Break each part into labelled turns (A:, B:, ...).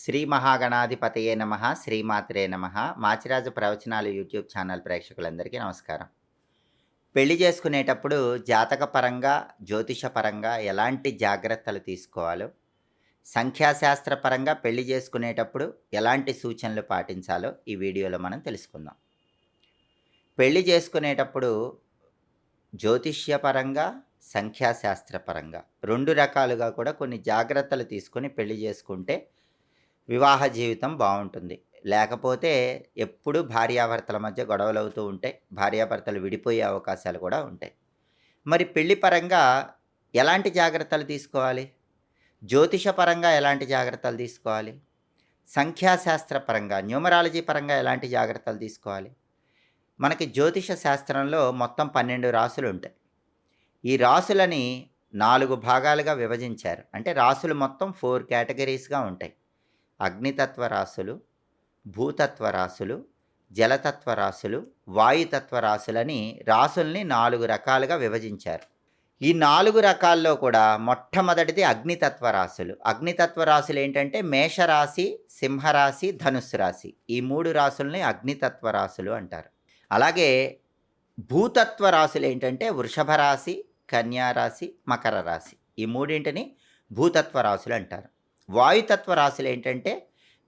A: శ్రీ మహాగణాధిపతయే నమ శ్రీమాత్రే నమ. మాచిరాజు ప్రవచనాలు యూట్యూబ్ ఛానల్ ప్రేక్షకులందరికీ నమస్కారం. పెళ్ళి చేసుకునేటప్పుడు జాతకపరంగా జ్యోతిషపరంగా ఎలాంటి జాగ్రత్తలు తీసుకోవాలో సంఖ్యాశాస్త్రపరంగా పెళ్ళి చేసుకునేటప్పుడు ఎలాంటి సూచనలు పాటించాలో ఈ వీడియోలో మనం తెలుసుకుందాం. పెళ్ళి చేసుకునేటప్పుడు జ్యోతిష్యపరంగా సంఖ్యాశాస్త్రపరంగా రెండు రకాలుగా కూడా కొన్ని జాగ్రత్తలు తీసుకొని పెళ్ళి చేసుకుంటే వివాహ జీవితం బాగుంటుంది. లేకపోతే ఎప్పుడు భార్యాభర్తల మధ్య గొడవలు అవుతూ ఉంటాయి భార్యాభర్తలు విడిపోయే అవకాశాలు కూడా ఉంటాయి. మరి పెళ్ళి పరంగా ఎలాంటి జాగ్రత్తలు తీసుకోవాలి? జ్యోతిషపరంగా ఎలాంటి జాగ్రత్తలు తీసుకోవాలి? సంఖ్యాశాస్త్ర పరంగా న్యూమరాలజీ పరంగా ఎలాంటి జాగ్రత్తలు తీసుకోవాలి? మనకి జ్యోతిష శాస్త్రంలో మొత్తం పన్నెండు రాసులు ఉంటాయి. ఈ రాసులని నాలుగు భాగాలుగా విభజించారు. అంటే రాసులు మొత్తం ఫోర్ కేటగిరీస్గా ఉంటాయి. అగ్నితత్వ రాశులు భూతత్వ రాశులు జలతత్వ రాశులు వాయుతత్వ రాశులని రాసుల్ని నాలుగు రకాలుగా విభజించారు. ఈ నాలుగు రకాల్లో కూడా మొట్టమొదటిది అగ్నితత్వ రాశులు అగ్నితత్వ రాశులు ఏంటంటే మేషరాశి సింహరాశి ధనుస్సు రాశి. ఈ మూడు రాశుల్ని అగ్నితత్వ రాశులు అంటారు. అలాగే భూతత్వ రాశులు ఏంటంటే వృషభ రాశి కన్యారాశి మకర రాశి ఈ మూడింటిని భూతత్వ రాశులు అంటారు. వాయుతత్వ రాశులు ఏంటంటే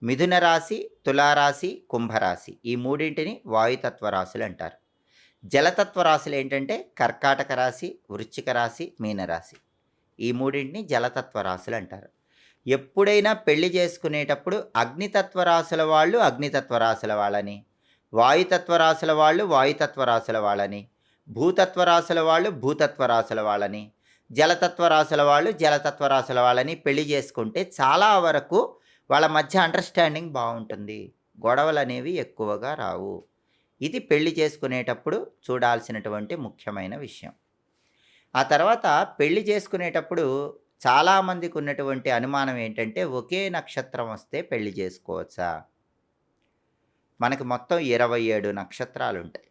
A: మిథున రాశి తులారాశి కుంభరాశి. ఈ మూడింటిని వాయుతత్వ రాశులు అంటారు. జలతత్వ రాశులు ఏంటంటే కర్కాటక రాశి వృశ్చిక రాశి మీనరాశి. ఈ మూడింటిని జలతత్వ రాశులు అంటారు. ఎప్పుడైనా పెళ్ళి చేసుకునేటప్పుడు అగ్నితత్వ రాశుల వాళ్ళు అగ్నితత్వ రాశుల వాళ్ళని వాయుతత్వ రాశుల వాళ్ళు వాయుతత్వ రాశుల వాళ్ళని భూతత్వ రాశుల వాళ్ళు భూతత్వ రాశుల వాళ్ళని జలతత్వ రాసుల వాళ్ళు జలతత్వ రాసుల వాళ్ళని పెళ్ళి చేసుకుంటే చాలా వరకు వాళ్ళ మధ్య అండర్స్టాండింగ్ బాగుంటుంది. గొడవలు అనేవి ఎక్కువగా రావు. ఇది పెళ్ళి చేసుకునేటప్పుడు చూడాల్సినటువంటి ముఖ్యమైన విషయం. ఆ తర్వాత పెళ్ళి చేసుకునేటప్పుడు చాలామందికి ఉన్నటువంటి అనుమానం ఏంటంటే ఒకే నక్షత్రం వస్తే పెళ్ళి చేసుకోవచ్చా? మనకి మొత్తం ఇరవై ఏడు నక్షత్రాలు ఉంటాయి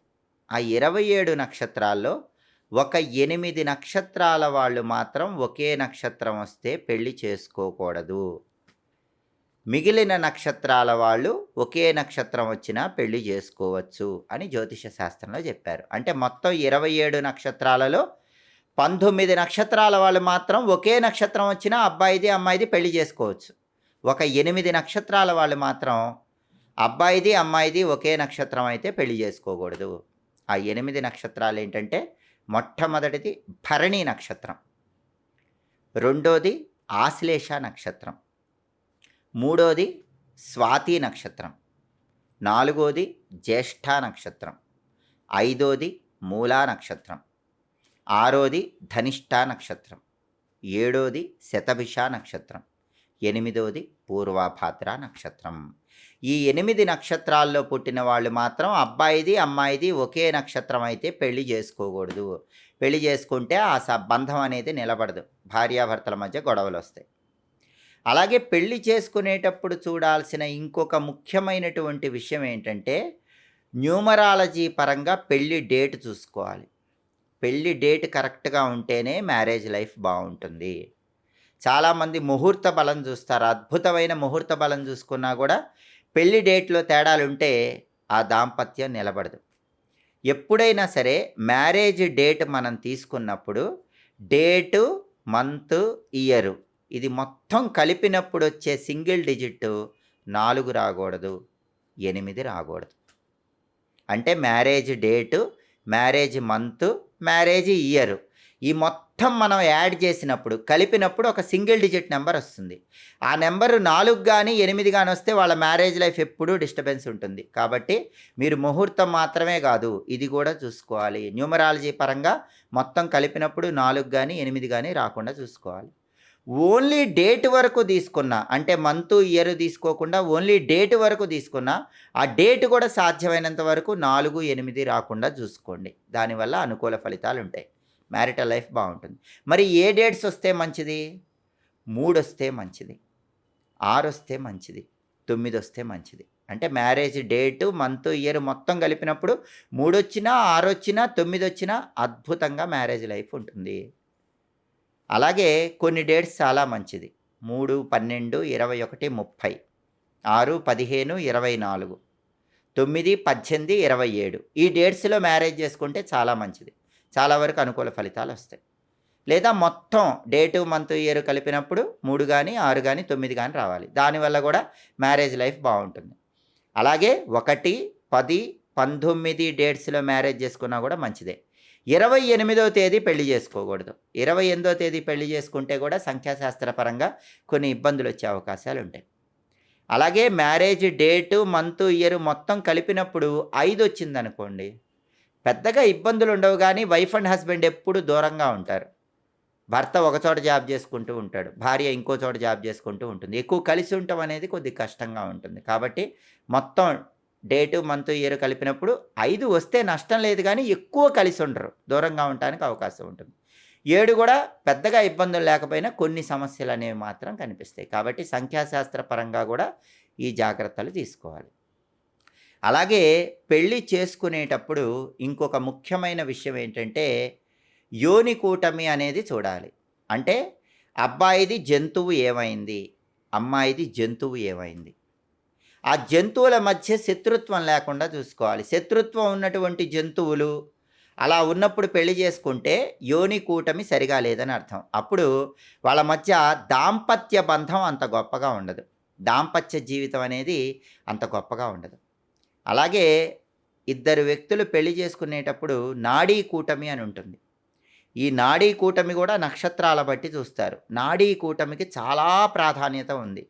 A: ఆ ఇరవై ఏడు నక్షత్రాల్లో ఒక ఎనిమిది నక్షత్రాల వాళ్ళు మాత్రం ఒకే నక్షత్రం వస్తే పెళ్ళి చేసుకోకూడదు. మిగిలిన నక్షత్రాల వాళ్ళు ఒకే నక్షత్రం వచ్చినా పెళ్ళి చేసుకోవచ్చు అని జ్యోతిష శాస్త్రంలో చెప్పారు. అంటే మొత్తం ఇరవై ఏడు నక్షత్రాలలో పంతొమ్మిది నక్షత్రాల వాళ్ళు మాత్రం ఒకే నక్షత్రం వచ్చినా అబ్బాయిది అమ్మాయిది పెళ్ళి చేసుకోవచ్చు. ఒక ఎనిమిది నక్షత్రాల వాళ్ళు మాత్రం అబ్బాయిది అమ్మాయిది ఒకే నక్షత్రం అయితే పెళ్ళి చేసుకోకూడదు. ఆ ఎనిమిది నక్షత్రాలు ఏంటంటే మొట్టమొదటిది భరణి నక్షత్రం. రెండోది ఆశ్లేష నక్షత్రం. మూడోది స్వాతి నక్షత్రం. నాలుగోది జ్యేష్ఠ నక్షత్రం. ఐదోది మూలా నక్షత్రం. ఆరోది ధనిష్ట నక్షత్రం. ఏడోది శతభిష నక్షత్రం. ఎనిమిదోది పూర్వభాద్ర నక్షత్రం. ఈ ఎనిమిది నక్షత్రాల్లో పుట్టిన వాళ్ళు మాత్రం అబ్బాయిది అమ్మాయిది ఒకే నక్షత్రం అయితే పెళ్ళి చేసుకోకూడదు. పెళ్ళి చేసుకుంటే ఆ సంబంధం అనేది నిలబడదు. భార్యాభర్తల మధ్య గొడవలు వస్తాయి అలాగే పెళ్ళి చేసుకునేటప్పుడు చూడాల్సిన ఇంకొక ముఖ్యమైనటువంటి విషయం ఏంటంటే న్యూమరాలజీ పరంగా పెళ్ళి డేట్ చూసుకోవాలి. పెళ్ళి డేట్ కరెక్ట్గా ఉంటేనే మ్యారేజ్ లైఫ్ బాగుంటుంది. చాలామంది ముహూర్త బలం చూస్తారు. అద్భుతమైన ముహూర్త బలం చూసుకున్నా కూడా పెళ్ళి డేట్లో తేడాలుంటే ఆ దాంపత్యం నిలబడదు. ఎప్పుడైనా సరే మ్యారేజ్ డేట్ మనం తీసుకున్నప్పుడు డేటు మంత్ ఇయరు ఇది మొత్తం కలిపినప్పుడు వచ్చే సింగిల్ డిజిట్ నాలుగు రాకూడదు ఎనిమిది రాకూడదు. అంటే marriage date marriage month marriage year. ఈ మొత్తం మనం యాడ్ చేసినప్పుడు కలిపినప్పుడు ఒక సింగిల్ డిజిట్ నెంబర్ వస్తుంది. ఆ నెంబరు నాలుగు కానీ ఎనిమిది కానీ వస్తే వాళ్ళ మ్యారేజ్ లైఫ్ ఎప్పుడూ డిస్టర్బెన్స్ ఉంటుంది. కాబట్టి మీరు ముహూర్తం మాత్రమే కాదు ఇది కూడా చూసుకోవాలి. న్యూమరాలజీ పరంగా మొత్తం కలిపినప్పుడు నాలుగు కానీ ఎనిమిది కానీ రాకుండా చూసుకోవాలి. ఓన్లీ డేట్ వరకు తీసుకున్నా అంటే మంత్ ఇయర్ తీసుకోకుండా ఓన్లీ డేట్ వరకు తీసుకున్నా ఆ డేట్ కూడా సాధ్యమైనంత వరకు నాలుగు ఎనిమిది రాకుండా చూసుకోండి. దానివల్ల అనుకూల ఫలితాలు ఉంటాయి మ్యారిటల్ లైఫ్ బాగుంటుంది. మరి ఏ డేట్స్ వస్తే మంచిది? మూడు వస్తే మంచిది. ఆరు వస్తే మంచిది. తొమ్మిది వస్తే మంచిది. అంటే మ్యారేజ్ డేటు మంత్ ఇయర్ మొత్తం కలిపినప్పుడు మూడు వచ్చినా ఆరు వచ్చినా తొమ్మిది వచ్చినా అద్భుతంగా మ్యారేజ్ లైఫ్ ఉంటుంది. అలాగే కొన్ని డేట్స్ చాలా మంచిది. మూడు పన్నెండు ఇరవై ఒకటి ముప్పై. ఆరు పదిహేను ఇరవై నాలుగు. తొమ్మిది పద్దెనిమిది ఇరవై ఏడు. ఈ డేట్స్లో మ్యారేజ్ చేసుకుంటే చాలా మంచిది. చాలా వరకు అనుకూల ఫలితాలు వస్తాయి. లేదా మొత్తం డేటు మంత్ ఇయర్ కలిపినప్పుడు మూడు కానీ ఆరు కానీ తొమ్మిది కానీ రావాలి. దానివల్ల కూడా మ్యారేజ్ లైఫ్ బాగుంటుంది. అలాగే ఒకటి పది పంతొమ్మిది డేట్స్లో మ్యారేజ్ చేసుకున్నా కూడా మంచిదే. ఇరవై ఎనిమిదో తేదీ పెళ్ళి చేసుకోకూడదు. ఇరవై ఎనిమిదో తేదీ పెళ్ళి చేసుకుంటే కూడా సంఖ్యాశాస్త్రపరంగా కొన్ని ఇబ్బందులు వచ్చే అవకాశాలు ఉంటాయి. అలాగే మ్యారేజ్ డేటు మంత్ ఇయర్ మొత్తం కలిపినప్పుడు ఐదు వచ్చిందనుకోండి పెద్దగా ఇబ్బందులు ఉండవు కానీ వైఫ్ అండ్ హస్బెండ్ ఎప్పుడు దూరంగా ఉంటారు. భర్త ఒక చోట జాబ్ చేసుకుంటూ ఉంటాడు భార్య ఇంకో చోట జాబ్ చేసుకుంటూ ఉంటుంది. ఎక్కువ కలిసి ఉండటం అనేది కొద్ది కష్టంగా ఉంటుంది. కాబట్టి మొత్తం డేటు మంత్ ఇయర్ కలిపినప్పుడు ఐదు వస్తే నష్టం లేదు కానీ ఎక్కువ కలిసి ఉండరు. దూరంగా ఉండటానికి అవకాశం ఉంటుంది. ఏడు కూడా పెద్దగా ఇబ్బందులు లేకపోయినా కొన్ని సమస్యలు అనేవి మాత్రం కనిపిస్తాయి. కాబట్టి సంఖ్యాశాస్త్ర పరంగా కూడా ఈ జాగ్రత్తలు తీసుకోవాలి. అలాగే పెళ్ళి చేసుకునేటప్పుడు ఇంకొక ముఖ్యమైన విషయం ఏంటంటే యోని కూటమి అనేది చూడాలి. అంటే అబ్బాయిది జంతువు ఏమైంది? అమ్మాయిది జంతువు ఏమైంది? ఆ జంతువుల మధ్య శత్రుత్వం లేకుండా చూసుకోవాలి. శత్రుత్వం ఉన్నటువంటి జంతువులు అలా ఉన్నప్పుడు పెళ్ళి చేసుకుంటే యోని కూటమి సరిగా లేదని అర్థం. అప్పుడు వాళ్ళ మధ్య దాంపత్య బంధం అంత గొప్పగా ఉండదు. దాంపత్య జీవితం అనేది అంత గొప్పగా ఉండదు. అలాగే ఇద్దరు వ్యక్తులు పెళ్ళి చేసుకునేటప్పుడు నాడీ కూటమి అని ఉంటుంది. ఈ నాడీ కూటమి కూడా నక్షత్రాల బట్టి చూస్తారు. నాడీ కూటమికి చాలా ప్రాధాన్యత ఉంది.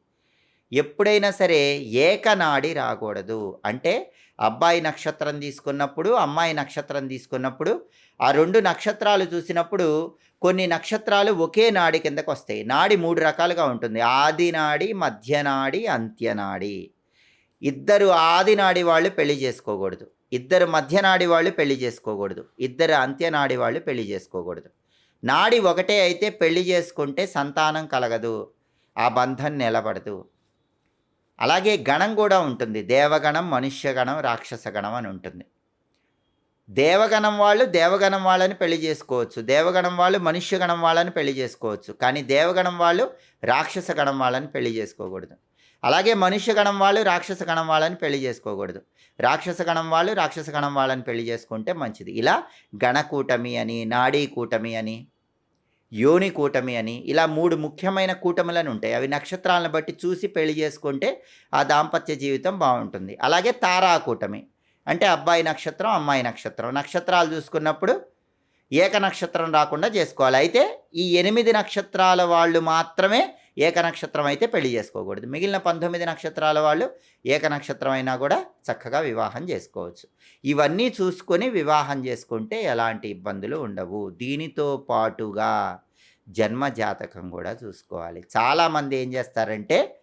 A: ఎప్పుడైనా సరే ఏకనాడి రాకూడదు. అంటే అబ్బాయి నక్షత్రం తీసుకున్నప్పుడు అమ్మాయి నక్షత్రం తీసుకున్నప్పుడు ఆ రెండు నక్షత్రాలు చూసినప్పుడు కొన్ని నక్షత్రాలు ఒకే నాడి కిందకు వస్తాయి నాడి మూడు రకాలుగా ఉంటుంది. ఆది నాడి మధ్యనాడి అంత్యనాడి. ఇద్దరు ఆదినాడి వాళ్ళు పెళ్ళి చేసుకోకూడదు. ఇద్దరు మధ్యనాడి వాళ్ళు పెళ్ళి చేసుకోకూడదు. ఇద్దరు అంత్యనాడి వాళ్ళు పెళ్ళి చేసుకోకూడదు. నాడి ఒకటే అయితే పెళ్ళి చేసుకుంటే సంతానం కలగదు. ఆ బంధం నిలబడదు. అలాగే గణం కూడా ఉంటుంది. దేవగణం మనుష్యగణం రాక్షసగణం అని ఉంటుంది. దేవగణం వాళ్ళు దేవగణం వాళ్ళని పెళ్ళి చేసుకోవచ్చు. దేవగణం వాళ్ళు మనుష్యగణం వాళ్ళని పెళ్ళి చేసుకోవచ్చు. కానీ దేవగణం వాళ్ళు రాక్షసగణం వాళ్ళని పెళ్ళి చేసుకోకూడదు. అలాగే మనుష్య గణం వాళ్ళు రాక్షస గణం వాళ్ళని పెళ్ళి చేసుకోకూడదు. రాక్షస గణం వాళ్ళు రాక్షస గణం వాళ్ళని పెళ్ళి చేసుకుంటే మంచిది. ఇలా గణకూటమి అని నాడీ కూటమి అని యోని కూటమి అని ఇలా మూడు ముఖ్యమైన కూటములను ఉంటాయి. అవి నక్షత్రాలను బట్టి చూసి పెళ్ళి చేసుకుంటే ఆ దాంపత్య జీవితం బాగుంటుంది. అలాగే తారా కూటమి. అంటే అబ్బాయి నక్షత్రం అమ్మాయి నక్షత్రం. నక్షత్రాలు చూసుకున్నప్పుడు ఏక నక్షత్రం రాకుండా చేసుకోవాలి. అయితే ఈ ఎనిమిది నక్షత్రాల వాళ్ళు మాత్రమే ఏక నక్షత్రం అయితే పెళ్ళి చేసుకోకూడదు. మిగిలిన పంతొమ్మిది నక్షత్రాల వాళ్ళు ఏక నక్షత్రం అయినా కూడా చక్కగా వివాహం చేసుకోవచ్చు. ఇవన్నీ చూసుకొని వివాహం చేసుకుంటే ఎలాంటి ఇబ్బందులు ఉండవు. దీనితో పాటుగా జన్మ జాతకం కూడా చూసుకోవాలి. చాలామంది ఏం చేస్తారంటే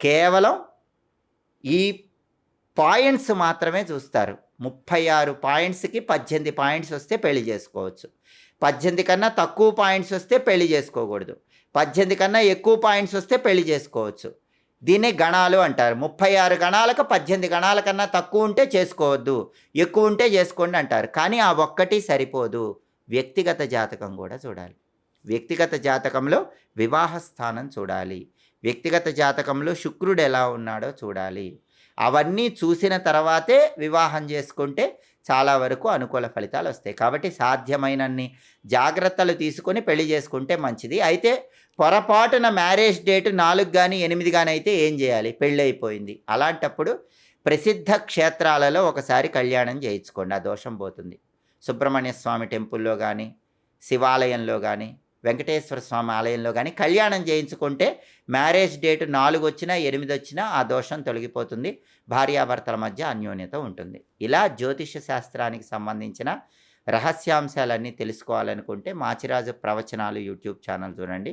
A: కేవలం ఈ పాయింట్స్ మాత్రమే చూస్తారు. ముప్పై ఆరు పాయింట్స్కి పద్దెనిమిది పాయింట్స్ వస్తే పెళ్ళి చేసుకోవచ్చు. పద్దెనిమిది కన్నా తక్కువ పాయింట్స్ వస్తే పెళ్ళి చేసుకోకూడదు. పద్దెనిమిది కన్నా ఎక్కువ పాయింట్స్ వస్తే పెళ్ళి చేసుకోవచ్చు. దీన్ని గణాలు అంటారు. ముప్పై ఆరు గణాలకు పద్దెనిమిది గణాల కన్నా తక్కువ ఉంటే చేసుకోవద్దు. ఎక్కువ ఉంటే చేసుకోండి అంటారు. కానీ ఆ ఒక్కటి సరిపోదు. వ్యక్తిగత జాతకం కూడా చూడాలి. వ్యక్తిగత జాతకంలో వివాహ స్థానం చూడాలి. వ్యక్తిగత జాతకంలో శుక్రుడు ఎలా ఉన్నాడో చూడాలి. అవన్నీ చూసిన తర్వాతే వివాహం చేసుకుంటే చాలా వరకు అనుకూల ఫలితాలు వస్తాయి. కాబట్టి సాధ్యమైనన్ని జాగ్రత్తలు తీసుకొని పెళ్ళి చేసుకుంటే మంచిది. అయితే పొరపాటున మ్యారేజ్ డేట్ నాలుగు కానీ ఎనిమిది కానీ అయితే ఏం చేయాలి? పెళ్ళి అయిపోయింది అలాంటప్పుడు ప్రసిద్ధ క్షేత్రాలలో ఒకసారి కళ్యాణం చేయించుకోండి. ఆ దోషం పోతుంది. సుబ్రహ్మణ్య స్వామి టెంపుల్లో కానీ శివాలయంలో కానీ వెంకటేశ్వర స్వామి ఆలయంలో కానీ కళ్యాణం చేయించుకుంటే మ్యారేజ్ డేట్ నాలుగు వచ్చినా ఎనిమిది వచ్చినా ఆ దోషం తొలగిపోతుంది. భార్యాభర్తల మధ్య అన్యోన్యత ఉంటుంది. ఇలా జ్యోతిష శాస్త్రానికి సంబంధించిన రహస్యాంశాలన్నీ తెలుసుకోవాలనుకుంటే మాచిరాజు ప్రవచనాలు యూట్యూబ్ ఛానల్ చూడండి.